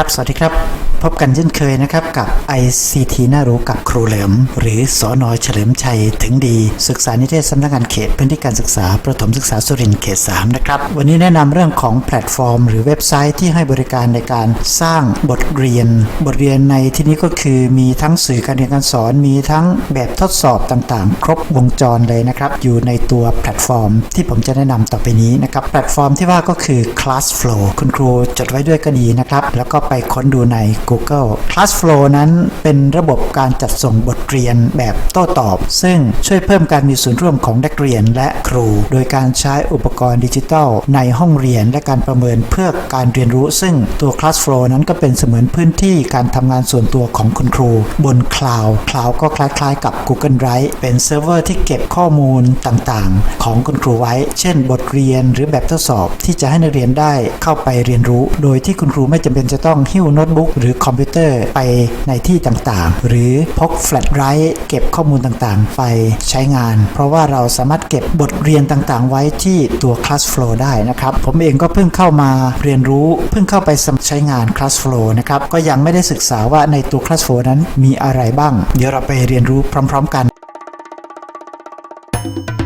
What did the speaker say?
ับ สวัสดีครับ พบกันเช่นเคยนะครับกับ ICT น่ารู้กับครูเหลิม หรือสอนอเฉลิมชัยถึงดี ศึกษานิเทศสำนักงานเขตพื้นที่การศึกษา ประถมศึกษาสุรินทร์เขต 3 นะครับ วันนี้แนะนำเรื่องของแพลตฟอร์ม หรือเว็บไซต์ที่ให้บริการในการสร้างบทเรียน บทเรียนในที่นี้ก็คือมีทั้งสื่อการเรียนการสอนมีทั้งแบบทดสอบต่างๆ ครบวงจรเลยนะครับอยู่ในตัวแพลตฟอร์ม ที่ผมจะแนะนำต่อไปนี้นะครับแพลตฟอร์มที่ว่าก็คือ Classflow คุณครูจดไว้ด้วยก็ดีนะครับแล้วก็ไปค้นดูใน Google Classflow นั้นเป็นระบบการจัดส่งบทเรียนแบบโต้ตอบ ซึ่งช่วยเพิ่มการมีส่วนร่วมของนักเรียนและครู โดยการใช้อุปกรณ์ดิจิทัล ในห้องเรียนและการประเมินเพื่อการเรียนรู้ ซึ่งตัว Classflow นั้นก็เป็นเสมือนพื้นที่การทำงานส่วนตัวของคุณครู บนคลาวด์คลาวก็คล้ายๆ กับ Google Drive เป็นเซิร์ฟเวอร์ที่เก็บข้อมูลต่างๆ ของคุณครูไว้ เช่น บทเรียนหรือแบบทดสอบที่จะให้นักเรียนได้เข้าไปเรียนรู้ โดยที่คุณครูไม่จำเป็นจะต้องต้องหิ้วโน้ตบุ๊กหรือคอมพิวเตอร์ไปในที่ต่างๆ หรือพกแฟลชไดรฟ์เก็บข้อมูลต่างๆ ไปใช้งาน เพราะว่าเราสามารถเก็บบทเรียนต่างๆ ไว้ที่ตัว Classflow ได้นะครับ ผมเองก็เพิ่งเข้ามาเรียนรู้ เพิ่งเข้าไปใช้งาน Classflow นะครับ ก็ยังไม่ได้ศึกษาว่าในตัว Classflow นั้นมีอะไรบ้าง เดี๋ยวเราไปเรียนรู้พร้อม ๆ กัน thank you